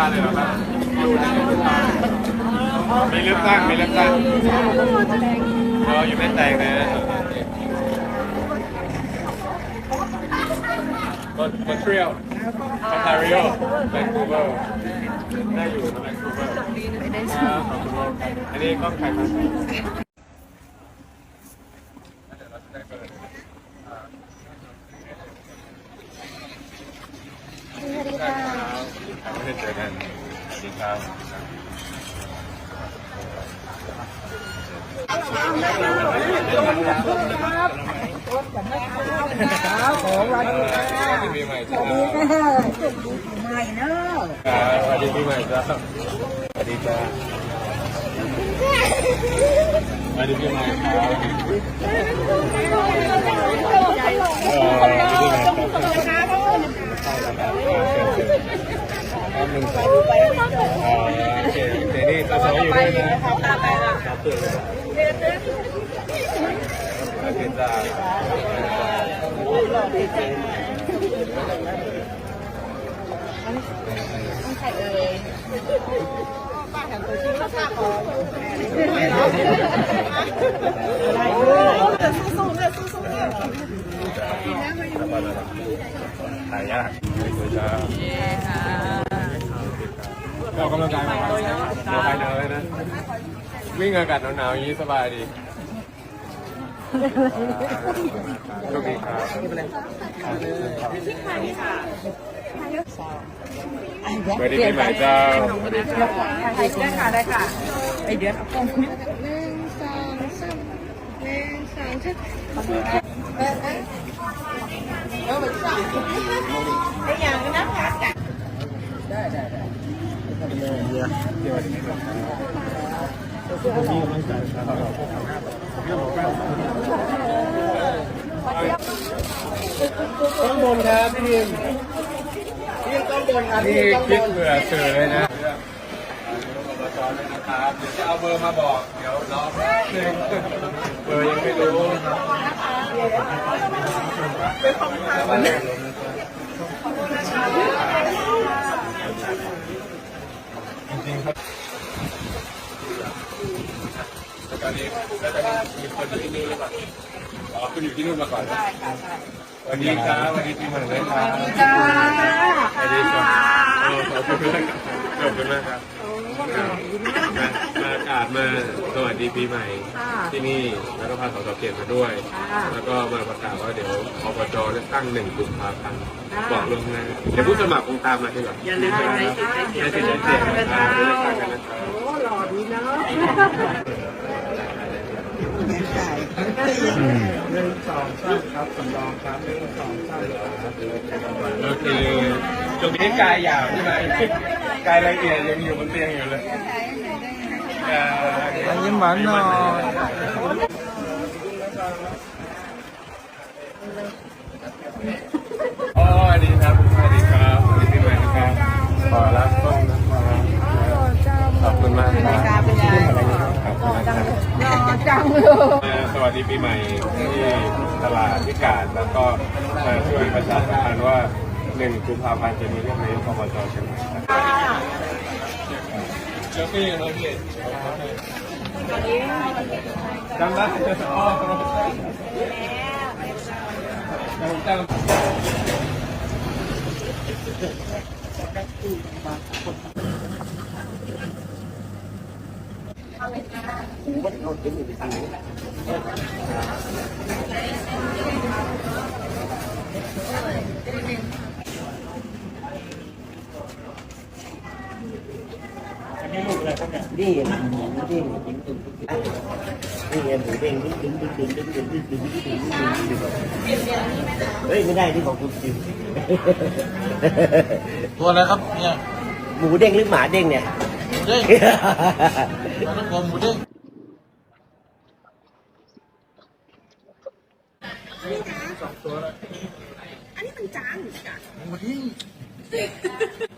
าเลยเหรอครับในลูกตามีเลือกตั้งมีเลือกตั้งเรออยู่ไม่แตกเลยนะ Montreal Ontario Vancouver ได้อยู่ Vancouver อันนี้ก็ใครมาสวัสดีค่ะ ไม่ได้เจอกันสวัสดีครับครับผมวัสดีค่ะสวัสดีปีใหม่จ้าใหม่เนอะครับสวัสดีปีใหม่จ้าสวัสดีจ้าสวัสดีปีใหม่ครับเออสวัสดีปีใหม่ครับห นึ่งสองอ๋อโอเคโอเคนี่ตาสวยอยู่ด้วยนะครับตื่นเลยโอเคจ้าใครเอ่ยป้าแถวตัวชี้ข้าวของอะไรจะสู้ๆเนี่ยสู้ๆเนี่ยหายาก เรากำลังกายมาครับเดี๋ยวไปเลยนะ วิ่งอากาศหนาวๆอย่างนี้สบายดีโชคดีครับสวัสดีปีใหม่เจ้าสวัสดีเจ้าได้ค่ะได้ค่ะไอเดียหนึ่งสองสามหนึ่งสองสามเออมันสั่ไออยังนั้นค่ะได้ได้ได้ ต้องบนครับพี่ทิมพี่ต้องบนครับนี่คิดเผื่อสื่อเลยนะอเลยนะครับเดี๋ยวจะเอาเบอร์มาบอก เดี๋ยวรอแป๊บนึงเบอร์ยังไม่รู้นะครับเป็นของทางจริง ๆครับแล้วตอนนี้แล้วตอนนี้มีคนอยู่ที่นี่หรือเปล่าอ๋อคุณอยู่ที่นู่นมาก่อนใช่ค่ะใช่สวัสดีครับสวัสดีปีใหม่เลยครับจ้าสวัสดีครับขอบคุณมากขอบคุณมากครับามาอากาศมาสวัสดีปีใหม่ที่นี่แล้วก็พาสสเกียรติมาด้วยแล้วก็มาประกาศว่าเดี๋ยวอบจเลือกตั้งหนึ่งกุมภาพันธ์บอกลวงหน้าเดี๋ยวผู้สมัครคงตามมาทีหลังอย่าลืมให้สิทธิ์ใช้เสียงนะครับเลือกตั้งกันนะครับ โอ้หล่อดีเนาะหนึ่งสองสามครับสำรองครับหนึ่งสองสามโอเคช่วงนี้กายยาวใช่ไหมกายละเอียดยังอยู่บนเตียงอยู่เลย ยิ้มหวานหน่อยอ๋อดีครับสวัสดีครับสวัสดีปีใหม่นะครับขอรับต้นนะครับขอบคุณมากครับรอจังเลยสวัสดีปีใหม่ที่ตลาดพิการแล้วก็มาช่วยประชาสัมพันธ์ว่าหนึ่งกุมภาพันธ์จะมีเรื่องนายกอบจเชียงใหม่ Trăm đó. Trăm trăm. Hãy subscribe cho kênh Ghiền Mì Gõ Để không bỏ lỡ những video hấp dẫn เด้งหมูเด้งนี่ไงหมูเด้งดึงดึงดึงดึงดึงดึงดึงดึงดึงดึงดึงดึงเฮ้ยไม่ได้ที่ของคุณจริงตัวอะไรครับเนี่ยหมูเด้งหรือหมาเด้งเนี่ยหมูเด้งปลาตะโกหมูเด้งหมูเด้ง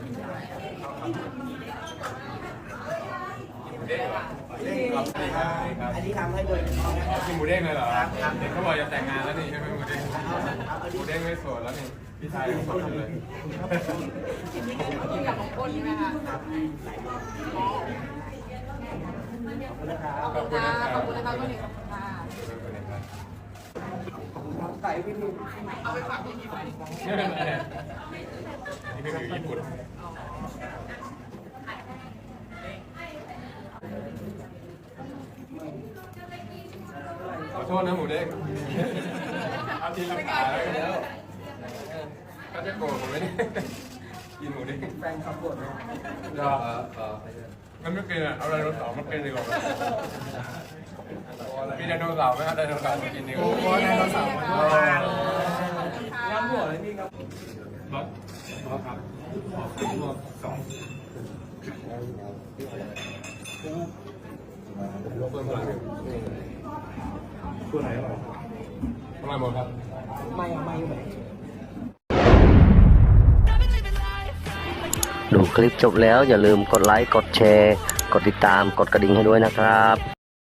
นนี้ทำให้โดยกินหมูเด้งเลยเหรอเด็กเขาบอกจะแต่งงานแล้วนี่ใช่ไหมหมูเด้งหมูเด้งไม่โสดแล้วนี่พี่ชายยังโสดอยู่เลยกินกับของคนใช่ไหมคะขอบคุณนะคขรัอบบคุณนะคะคุณหนิงขอบคุณค่ะใส่พี่พี่ไม่เป็นไรนี่ก็อยู่ญี่ปุ่นขอโทษนะหมูเด้งเอาทีละขาแล้วก็จะโกรธผมไหมเนี่ยกินหมูเด้งแฟนขับรถก็มันไม่กินอะเอาไดโนเสาร์มากินดีกว่ามีไดโนเสาร์ไหมครับไดโนเสาร์มากินดีกว่าโอ้ไดโนเสาร์มาด้วยน้ำหัวเลยนี่ครับรถรถครับขอขึ้นรวมสองเพิ่มพลัง ตัวไหนอร่อยพลังหมดครับ ไม่ไม่ไม่ดูคลิปจบแล้วอย่าลืมกดไลค์ กดแชร์ กดติดตาม กดกระดิ่งให้ด้วยนะครับ